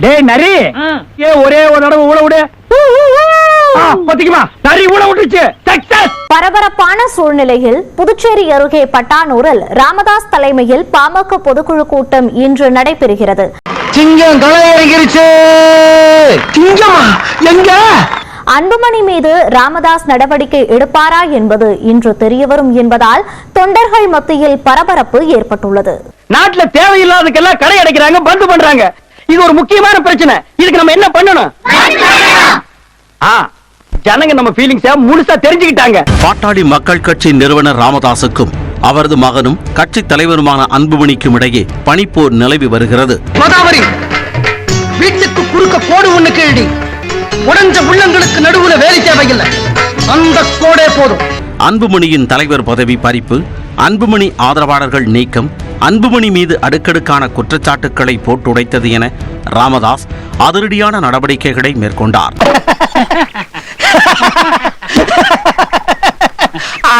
டேய் நரி. ஏ ஒரே ஒரு தடவை ஊழ விடு. ஆ, பாத்தீங்களா நரி ஊழ விட்டுருச்சு. சக்சஸ் பரபரப்பான சூழ்நிலையில் புதுச்சேரி அருகே பட்டானூரில் ராமதாஸ் தலைமையில் பாமக பொதுக்குழு கூட்டம் இன்று நடைபெறுகிறது. சிங்கம்? எங்க? அன்புமணி மீது ராமதாஸ் நடவடிக்கை எடுப்பாரா என்பது இன்று தெரியவரும் என்பதால் தொண்டர்கள் மத்தியில் பரபரப்பு ஏற்பட்டுள்ளது. நாட்டுல தேவையில்லாததுக்கெல்லாம் கடை அடைக்கிறாங்க பந்து பண்றாங்க. இது ஒரு முக்கியமான பிரச்சனை. இதுக்கு நம்ம என்ன பண்ணணும்? ஜனங்க நம்ம ஃபீலிங்ஸ முழுசா தெரிஞ்சுக்கிட்டாங்க. பாட்டாளி மக்கள் கட்சி நிறுவனர் ராமதாசுக்கும் அவரது மகனும் கட்சி தலைவருமான அன்புமணிக்கும் இடையே பனிப்போர் நிலவி வருகிறது. கோதாவரி வீட்டுக்கு குறுக்க கோடு ஒண்ணு கேள்வி உடைஞ்ச உள்ளங்களுக்கு நடுவுல வேலை தேவையில்லை. அந்த கோடே போதும். அன்புமணியின் தலைவர் பதவி பறிப்பு அன்புமணி ஆதரவாளர்கள் நீக்கம் அன்புமணி மீது அடுக்கடுக்கான குற்றச்சாட்டுக்களை போட்டுடைத்தது என ராமதாஸ் அதிரடியான நடவடிக்கைகளை மேற்கொண்டார்.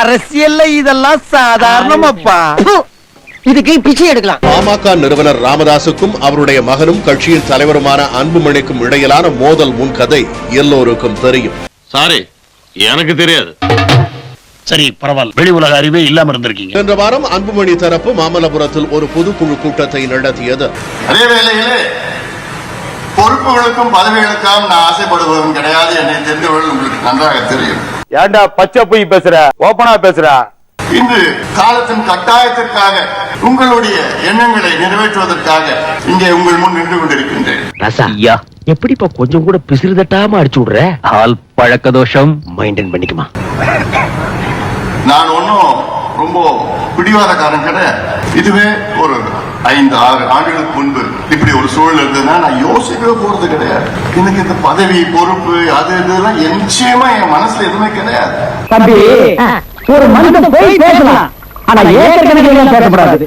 அரசியல்ல இதெல்லாம் சாதாரணமாப்பா. இதுக்கு பிச்சை எடுக்கலாம். பாமக நிறுவனர் ராமதாசுக்கும் அவருடைய மகனும் கட்சியின் தலைவருமான அன்புமணிக்கும் இடையிலான மோதல் முன்கதை எல்லோருக்கும் தெரியும். சாரி எனக்கு தெரியாது. சரி பரவாயில்ல. வெளி உலக அறிவே இல்லாம இருந்திருக்கீங்க. சென்ற வாரம் அன்புமணி தரப்பு மாமல்லபுரத்தில் ஒரு பொதுக்குழு கூட்டத்தை நடத்தியது. அதே வேளையிலே பொறுப்புகளுக்கும் பதவிகளுக்கும் நான் ஆசைப்படுபவன் கிடையாது என்னை தெரிந்தவர்கள் உங்களுக்கு நன்றாக தெரியும். ஏன்டா பச்சை பொய் பேசுற? ஓபனா பேசுற? இன்று காலத்தின் கட்டாயத்திற்காக உங்களுடைய எண்ணங்களை நிறைவேற்றுவதற்காக இங்கே உங்கள் முன் நின்று கொண்டிருக்கின்றேன். ஐயா. எப்படிப்பா கொஞ்சம் கூட பிசிறு தட்டாம அடிச்சு விடுற? ஆள் பழக்க தோஷம். மைண்டன் பண்ணிக்குமா? நான் ஒன்றும் ரொம்ப பிடிவாதக்காரன் கிடையாது. இதுவே ஒரு ஐந்து ஆறு ஆண்டுகளுக்கு முன்பு இப்படி ஒரு சூழல் இருந்ததுன்னா நான் யோசிக்கவே போறது கிடையாது. எனக்கு இந்த பதவி பொறுப்பு அது இதெல்லாம் நிச்சயமா என் மனசுல எதுவுமே கிடையாது. தம்பி ஒரு மனுஷன் போய் பேசலாம். ஆனா ஏக்கர் கணக்கில் பேசப்படாது.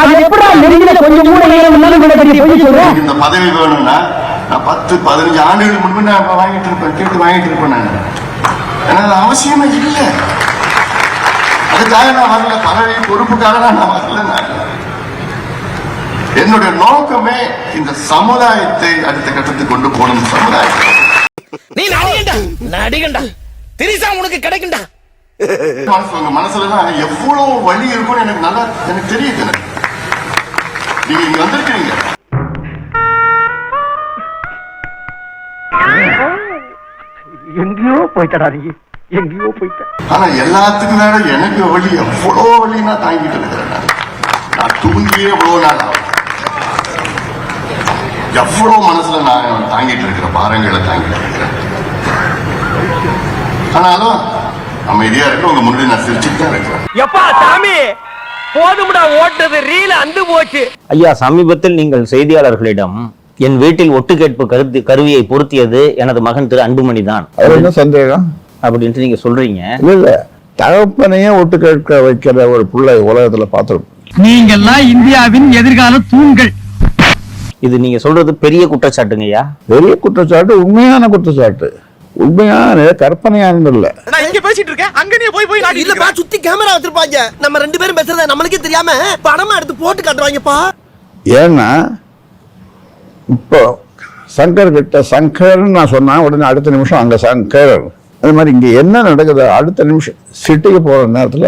அது எப்படா நெருங்கில கொஞ்சம் கூட நேரம் இல்லாம இவ்வளவு பெரிய பொய் சொல்ற எனக்கு இந்த பதவி வேணும்னா நான் பத்து பதினஞ்சு ஆண்டுகளுக்கு முன்பு நான் வாங்கிட்டு இருப்பேன் கேட்டு வாங்கிட்டு இருப்பேன் நான். ஏன்னா அது அவசியமே இல்லை. அதுக்காக நான் வரல பதவி பொறுப்புக்காக நான் வரல நான் என்னுடைய நோக்கமே இந்த சமுதாயத்தை அடுத்த கட்டத்துக்கு கொண்டு போகணும் சமுதாயத்தை. நீ நடிகண்டா? நடிகண்டா? திரிசா உனக்கு கிடைக்கும்டா மனசு உங்க மனசுலதான் எவ்வளவு வழி இருக்கும்னு எனக்கு நல்லா எனக்கு தெரியுது. நீங்க இங்க வந்திருக்கிறீங்க. எங்கேயோ போயிட்டடா நீ எங்கேயோ போயிட்ட ஆனா எல்லாத்துக்கும் மேல எனக்கு வழி எவ்வளவு வழி நான் தாங்கிட்டு இருக்கிறேன் நான். தூங்கியே எவ்வளவு நாள் ஆகுது. எவ்வளவு மனசுல நான் தாங்கிட்டு இருக்கிற பாரங்களை தாங்கிட்டு இருக்கிறேன். ஆனாலும் அமைதியா இருக்க உங்க முன்னாடி நான் சிரிச்சுட்டு தான் இருக்கிறேன். எப்பா சாமி? போதும்டா ஓட்டது ரீல அந்து போச்சு. ஐயா சமீபத்தில் நீங்கள் செய்தியாளர்களிடம் என் வீட்டில் ஒட்டு கேட்பு கருத்து கருவியை பொருத்தியது எனது மகன் திரு அன்புமணி தான் சந்தேகம்? அப்படின்ட்டு நீங்க சொல்றீங்க. இல்ல இல்ல தகப்பனையே ஒட்டு கேட்க வைக்கிற ஒரு பிள்ளை உலகத்துல பார்த்திருக்கோம் நீங்கெல்லாம் இந்தியாவின் எதிர்கால தூண்கள். இது நீங்க சொல்றது பெரிய குற்றச்சாட்டுங்க ஐயா பெரிய குற்றச்சாட்டு உண்மையான குற்றச்சாட்டு. உண்மையான கற்பனையானது இல்ல நான் இங்க பேசிட்டு இருக்கேன். அங்க நீ போய் போய் இல்லப்பா சுத்தி கேமரா வச்சிருப்பாங்க. நம்ம ரெண்டு பேரும் பேசுறத நம்மளுக்கே தெரியாம படமா எடுத்து போட்டு காட்டுவாங்கப்பா. ஏன்னா இப்போ சங்கர் கிட்ட சங்கர்னு நான் சொன்னா உடனே அடுத்த நிமிஷம் அங்க சங்கர். அது மாதிரி இங்க என்ன நடக்குது அடுத்த நிமிஷம் சிட்டிக்கு போற நேரத்துல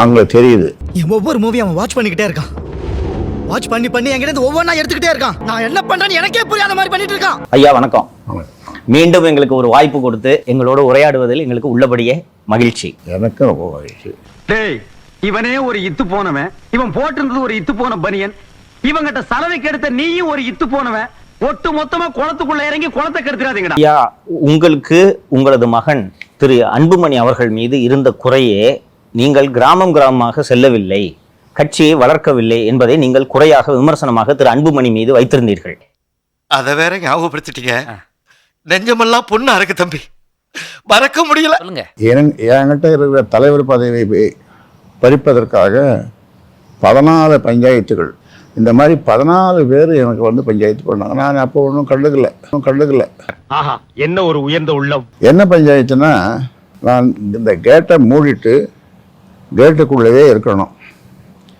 அவங்களுக்கு தெரியுது. என் ஒவ்வொரு மூவி அவன் வாட்ச் பண்ணிக்கிட்டே இருக்கான். வாட்ச் பண்ணி பண்ணி என்கிட்ட ஒவ்வொன்றா எடுத்துக்கிட்டே இருக்கான். நான் என்ன பண்றேன்னு எனக்கே புரியாத மாதிரி பண்ணிட்டு இருக்கான். ஐயா வணக்கம். மீண்டும் எங்களுக்கு ஒரு வாய்ப்பு கொடுத்து எங்களோட உரையாடுவதில் எங்களுக்கு உள்ளபடியே மகிழ்ச்சி. எனக்கு ரொம்ப மகிழ்ச்சி. டேய் இவனே ஒரு இத்து போனவன். இவன் போட்டிருந்தது ஒரு இத்து போன பனியன். இவங்கிட்ட சலவைக்கு எடுத்த நீயும் ஒரு இத்து போனவன். ஒட்டு மொத்தமா குளத்துக்குள்ள இறங்கி குளத்தை கெடுத்துறாதீங்கடா. ஐயா உங்களுக்கு உங்களது மகன் திரு அன்புமணி அவர்கள் மீது இருந்த குறையே நீங்கள் கிராமம் கிராமமாக செல்லவில்லை கட்சியை வளர்க்கவில்லை என்பதை நீங்கள் குறையாக விமர்சனமாக திரு அன்புமணி மீது வைத்திருந்தீர்கள். அத வேற ஞாபகப்படுத்திட்டீங்க. நெஞ்சமெல்லாம் பொண்ணு அறக்கு தம்பி. மறக்க முடியல. என்- என்கிட்ட இருக்கிற தலைவர் பதவியை பறிப்பதற்காக பதினாலு பஞ்சாயத்துகள் இந்த மாதிரி பதினாலு பேர் எனக்கு வந்து பஞ்சாயத்து பண்ணாங்க. நான் அப்போ ஒன்றும் கண்டுக்கல. ஒன்றும் கண்டுக்கல. ஆஹா என்ன ஒரு உயர்ந்த உள்ளம்? என்ன பஞ்சாயத்துனா நான் இந்த கேட்டை மூடிட்டு கேட்டுக்குள்ளேயே இருக்கணும்.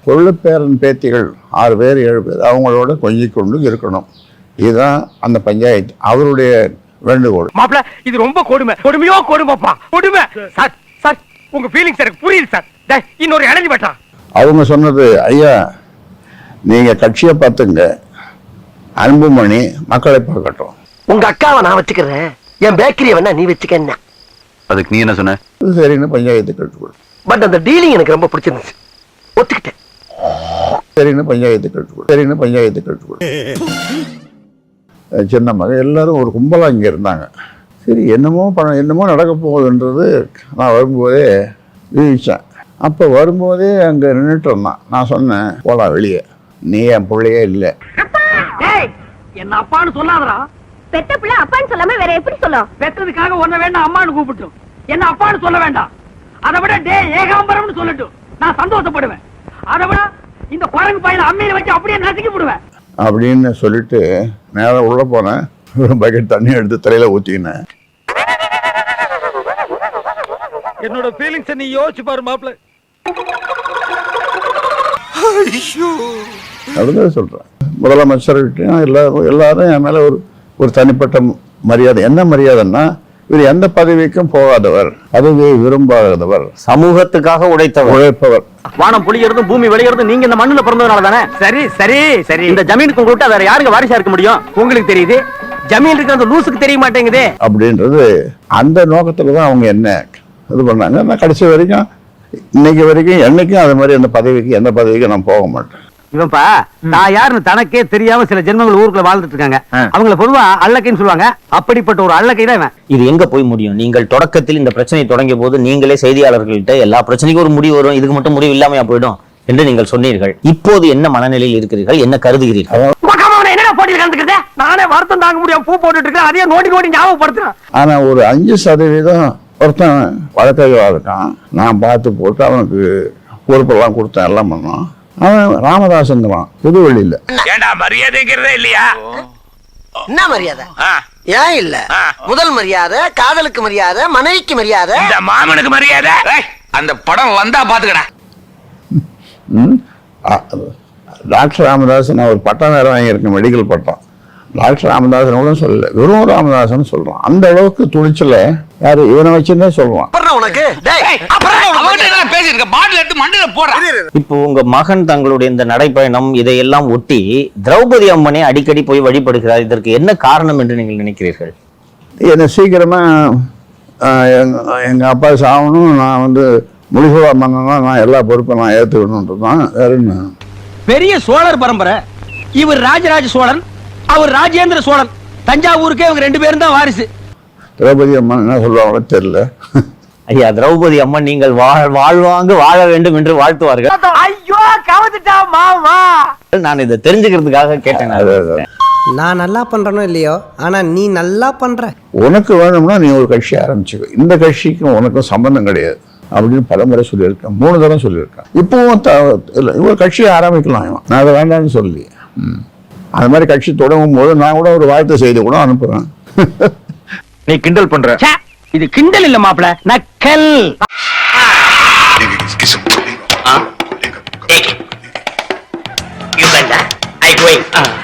கொள்ளு பேரன் பேத்திகள் ஆறு பேர் ஏழு பேர் அவங்களோட கொஞ்சிக் கொண்டு இருக்கணும். இதுதான் அந்த பஞ்சாயத்து அவருடைய வேண்டுகோள். மாப்ள இது ரொம்ப கொடுமை. கொடுமையோ கொடுமைப்பா. கொடுமை. சார். சார் உங்க ஃபீலிங்ஸ் எனக்கு புரியுது சார். டேய், இன்னொரு இணைஞ்சு பட்டா அவங்க சொன்னது ஐயா நீங்க கட்சியை பார்த்துங்க. அன்புமணி மக்களை பார்க்கட்டும். உங்க அக்காவை நான் வச்சுக்கிறேன். என் பேக்கரியை வேணா நீ வச்சுக்க என்ன அதுக்கு நீ என்ன சொன்ன? இது சரின்னு பஞ்சாயத்து கேட்டுக்கொள் பட் அந்த டீலிங் எனக்கு ரொம்ப பிடிச்சிருந்துச்சு. ஒத்துக்கிட்டேன். சரின்னு பஞ்சாயத்து கேட்டுக்கொள் சரின்னு பஞ்சாயத்து கேட்டுக்கொள் சின்ன மகன் எல்லாரும் ஒரு கும்பலாக இங்கே இருந்தாங்க. சரி என்னமோ பணம் என்னமோ நடக்க போகுதுன்றது நான் வரும்போதே யூகிச்சேன் அப்போ வரும்போதே அங்கே நின்றுட்டு இருந்தான். நான் சொன்னேன் போலாம் வெளியே. நீ என் பிள்ளையே இல்லை. என்ன அப்பான்னு சொல்லாதடா. பெத்த பிள்ளை அப்பான்னு சொல்லாம வேற எப்படி சொல்லும்? பெற்றதுக்காக ஒன்ன வேண்டாம் அம்மான்னு கூப்பிட்டும். என்ன அப்பான்னு சொல்ல வேண்டாம். அதை விட டே ஏகாம்பரம்னு சொல்லட்டும். நான் சந்தோஷப்படுவேன். அதை விட இந்த குரங்கு பையில அம்மையில வச்சு அப்படியே நசுக்கி விடுவேன். அப்படின்னு சொல்லிட்டு நேராக உள்ளே போனேன் ஒரு பக்கெட் தண்ணி எடுத்து தலையில் ஊற்றினேன் என்னோட ஃபீலிங்ஸ் நீ யோசிச்சு பாரு மாப்பிள்ள. அப்படிதான் சொல்கிறேன் முதலமைச்சர்கிட்டையும் எல்லாரும் எல்லாரும் என் மேலே ஒரு ஒரு தனிப்பட்ட மரியாதை. என்ன மரியாதைன்னா இவர் எந்த பதவிக்கும் போகாதவர். பதவியை விரும்பாதவர். சமூகத்துக்காக உழைத்தவர். உழைப்பவர். வானம் புளியறதும் பூமி வெளியறதும் நீங்க இந்த மண்ணுல பிறந்ததுனால தானே சரி சரி சரி. இந்த ஜமீனுக்கு உங்க விட்டா வேற யாருங்க வாரிசா இருக்க முடியும்? உங்களுக்கு தெரியுது. ஜமீன் இருக்க அந்த லூசுக்கு தெரிய மாட்டேங்குதே. அப்படின்றது அந்த நோக்கத்தில் தான் அவங்க என்ன இது பண்ணாங்க. நான் கடைசி வரைக்கும் இன்னைக்கு வரைக்கும் என்னைக்கும் அது மாதிரி அந்த பதவிக்கு எந்த பதவிக்கும் நான் போக மாட்டேன். இவன்பா நான் யாருன்னு தனக்கே தெரியாம சில ஜென்மங்கள் ஊருக்குள்ள வாழ்ந்துட்டு இருக்காங்க. அவங்கள பொதுவா அல்லக்கைன்னு சொல்லுவாங்க. அப்படிப்பட்ட ஒரு அல்லக்கை தான் இவன். இது எங்க போய் முடியும்? நீங்கள் தொடக்கத்தில் இந்த பிரச்சனை தொடங்கிய போது நீங்களே செய்தியாளர்கள்ட்ட எல்லா பிரச்சனைக்கும் ஒரு முடிவு வரும். இதுக்கு மட்டும் முடிவு இல்லாமையா போயிடும் என்று நீங்கள் சொன்னீர்கள். இப்போது என்ன மனநிலையில் இருக்கிறீர்கள்? என்ன கருதுகிறீர்கள்? நானே வருத்தம் தாங்க முடியாம பூ போட்டுட்டு இருக்கேன். அதையே நோண்டி நோண்டி ஞாபகப்படுத்துறேன். ஆனால் ஒரு அஞ்சு சதவீதம் ஒருத்தன் வழக்கறிவாக இருக்கான். நான் பார்த்து போட்டு அவனுக்கு பொறுப்பெல்லாம் கொடுத்தேன் எல்லாம் பண்ணான் அவன் ராமதாசங்கிறான் புதுவெளியில் ஏண்டா மரியாதைங்கிறதே இல்லையா? என்ன மரியாதை? ஏன் இல்ல? முதல் மரியாதை காதலுக்கு மரியாதை மனைவிக்கு மரியாதை. இந்த மாமனுக்கு மரியாதை? அந்த படம் வந்தா பாத்துக்கடா. டாக்டர் ராமதாசன் அவர் பட்டம் வேற வாங்கியிருக்கேன் மெடிக்கல் பட்டம். டாக்டர் ராமதாசன் கூட சொல்லல. வெறும் ராமதாசன் சொல்றான். அந்த அளவுக்கு துணிச்சல யாரு இவனை வச்சுன்னே சொல்றான் அப்புறம் உனக்கு? டேய், பேசிருக்க பாட்டில் எடுத்து மண்டியில போடுறேன் இப்போ உங்க மகன் தங்களுடைய இந்த நடைப்பயணம் இதையெல்லாம் ஒட்டி திரௌபதி அம்மனை அடிக்கடி போய் வழிபடுகிறார். இதற்கு என்ன காரணம் என்று நீங்கள் நினைக்கிறீர்கள்? என்னை சீக்கிரமா ஆஹ், எங்க எங்க அப்பா சாவணும். நான் வந்து முடிசூழா மன்னனா நான் எல்லா பொறுப்பை நான் ஏற்றுக்கணுன்றது தான் வேற என்ன பெரிய சோழர் பரம்பரை. இவர் ராஜராஜ சோழன் அவர் ராஜேந்திர சோழன். தஞ்சாவூருக்கே இவங்க ரெண்டு பேரும் தான் வாரிசு. திரௌபதி அம்மன் என்ன சொல்லுவாங்களோ தெரியல. ஐயா திரௌபதி அம்மன் நீங்கள் வாழ் வாழ்வாங்கு வாழ வேண்டும் என்று வாழ்த்துவார்கள். ஐயோ கவுத்துட்டா மாமா. நான் இதை தெரிஞ்சுக்கிறதுக்காக கேட்டேன். நான் நல்லா பண்றனோ இல்லையோ ஆனா நீ நல்லா பண்ற. உனக்கு வேணும்னா நீ ஒரு கட்சி ஆரம்பிச்சுக்கோ. இந்த கட்சிக்கும் உனக்கும் சம்பந்தம் கிடையாது. அப்படின்னு பலமுறை சொல்லியிருக்கேன். மூணு தடவை சொல்லியிருக்கேன். இப்பவும் த இல்லை ஒரு கட்சியை ஆரம்பிக்கலாம் நான் அதை வேண்டாம்னு சொல்லி ம். அது மாதிரி கட்சி தொடங்கும் போது நான் கூட ஒரு வாழ்த்து செய்தி கூட அனுப்புறேன். நீ கிண்டல் பண்ற. இது கிண்டல் இல்ல மாப்பிள நக்கல் better. I going.